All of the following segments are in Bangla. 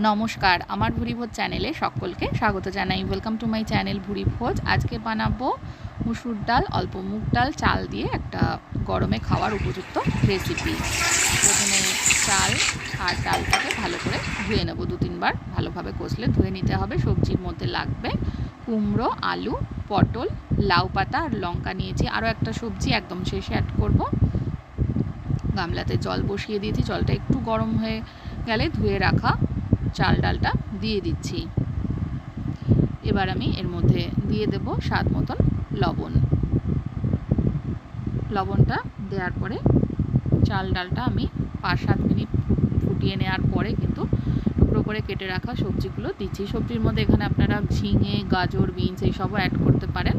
নমস্কার, আমার ভুরি ভোজ চ্যানেলে সকলকে স্বাগত জানাই। ওয়েলকাম টু মাই চ্যানেল ভুরি ভোজ। আজকে বানাবো মুসুর ডাল, অল্প মুগ ডাল, চাল দিয়ে একটা গরমে খাওয়ার উপযুক্ত রেসিপি প্রথমে চাল আর ডালটাকে ভালো করে ধুয়ে নেব দু তিনবার। ভালোভাবে কষলে ধুয়ে নিতে হবে। সবজির মধ্যে লাগবে কুমড়ো, আলু, পটল, লাউ পাতা আর লঙ্কা। নিয়েছি আরও একটা সবজি, একদম শেষে অ্যাড করব। গামলাতে জল বসিয়ে দিয়েছি। জলটা একটু গরম হয়ে গেলে ধুয়ে রাখা চাল ডালটা দিয়ে দিচ্ছি। এবার আমি এর মধ্যে দিয়ে দেব স্বাদ মতন লবণ। লবণটা দেওয়ার পরে চাল ডালটা আমি পাঁচ সাত মিনিট ফুটিয়ে নেওয়ার পরে কিন্তু টুকরো করে কেটে রাখা সবজিগুলো দিচ্ছি। সবজির মধ্যে এখানে আপনারা ঝিঙে, গাজর, বিনস এইসবও অ্যাড করতে পারেন।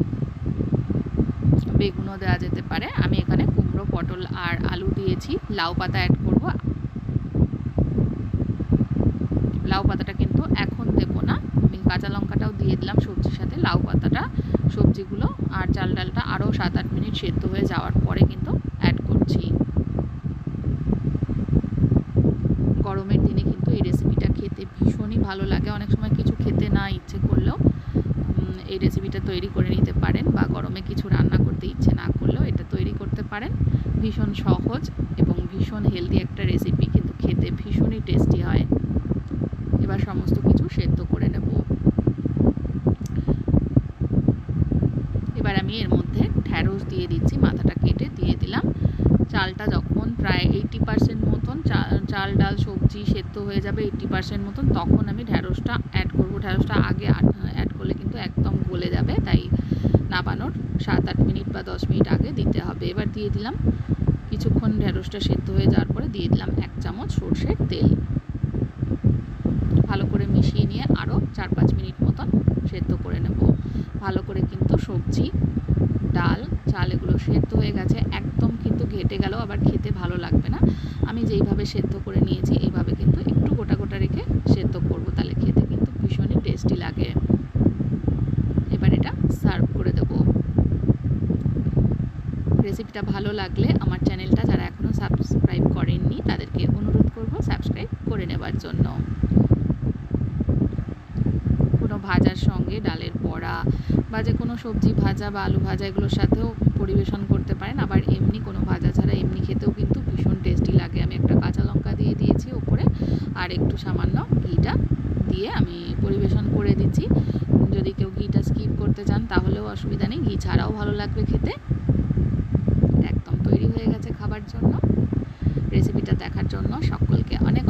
বেগুনও দেওয়া যেতে পারে। আমি এখানে কুমড়ো, পটল আর আলু দিয়েছি। লাউ পাতা অ্যাড করব লাউ পাতাটা কিন্তু এখন দেবো না আমি কাঁচা লঙ্কাটাও দিয়ে দিলাম সবজির সাথে, লাউ পাতাটা, সবজিগুলো, আর চাল ডালটা আরও সাত আট মিনিট সেদ্ধ হয়ে যাওয়ার পরে কিন্তু অ্যাড করছি। গরমের দিনে কিন্তু এই রেসিপিটা খেতে ভীষণই ভালো লাগে। অনেক সময় কিছু খেতে না ইচ্ছে করলেও এই রেসিপিটা তৈরি করে নিতে পারেন বা গরমে কিছু রান্না করতে ইচ্ছে না করলেও এটা তৈরি করতে পারেন। ভীষণ সহজ এবং ভীষণ হেলদি একটা রেসিপি কিন্তু খেতে ভীষণই টেস্টি হয়। এবার সমস্ত কিছু সেদ্ধ করে নেব এবার আমি এর মধ্যে ঢ্যাঁড়স দিয়ে দিচ্ছি, মাথাটা কেটে দিয়ে দিলাম। চালটা যখন প্রায় এইটি পার্সেন্ট মতন চাল, ডাল, সবজি সেদ্ধ হয়ে যাবে এইটি পার্সেন্ট মতন, তখন আমি ঢ্যাঁড়সটা অ্যাড করব। ঢ্যাঁড়সটা আগে অ্যাড করলে কিন্তু একদম গলে যাবে, তাই নাবানোর সাত আট মিনিট বা দশ মিনিট আগে দিতে হবে। এবার দিয়ে দিলাম, কিছুক্ষণ ঢ্যাঁড়সটা সেদ্ধ হয়ে যাওয়ার পরে দিয়ে দিলাম এক চামচ সর্ষের তেল। ভালো করে মিশিয়ে নিয়ে আরও চার পাঁচ মিনিট মতন সেদ্ধ করে নেব। ভালো করে কিন্তু সবজি, ডাল চাল এগুলো সেদ্ধ হয়ে গেছে, একদম কিন্তু ঘেটে গেল আবার খেতে ভালো লাগবে না। আমি যেইভাবে সেদ্ধ করে নিয়েছি, এইভাবে কিন্তু একটু গোটা গোটা রেখে সেদ্ধ করব, তাহলে খেতে কিন্তু ভীষণই টেস্টি লাগে। এবার এটা সার্ভ করে দেব। রেসিপিটা ভালো লাগলে আমার চ্যানেলটা যারা এখনও সাবস্ক্রাইব করেননি, তাদেরকে অনুরোধ করব সাবস্ক্রাইব করে নেবার জন্য। ভাজার সঙ্গে ডালের বড়া বা যে কোনো সবজি ভাজা বা আলু ভাজা এগুলোর সাথেও পরিবেশন করতে পারেন। আবার এমনি কোনো ভাজা ছাড়া এমনি খেতেও কিন্তু ভীষণ টেস্টি লাগে। আমি একটা কাঁচা লঙ্কা দিয়ে দিয়েছি ওপরে আর একটু সামান্য ঘিটা দিয়ে আমি পরিবেশন করে দিচ্ছি। যদি কেউ ঘিটা স্কিপ করতে চান তাহলেও অসুবিধা নেই। ঘি ছাড়াও ভালো লাগবে খেতে। একদম তৈরি হয়ে গেছে খাবার জন্য। রেসিপিটা দেখার জন্য সকলকে অনেক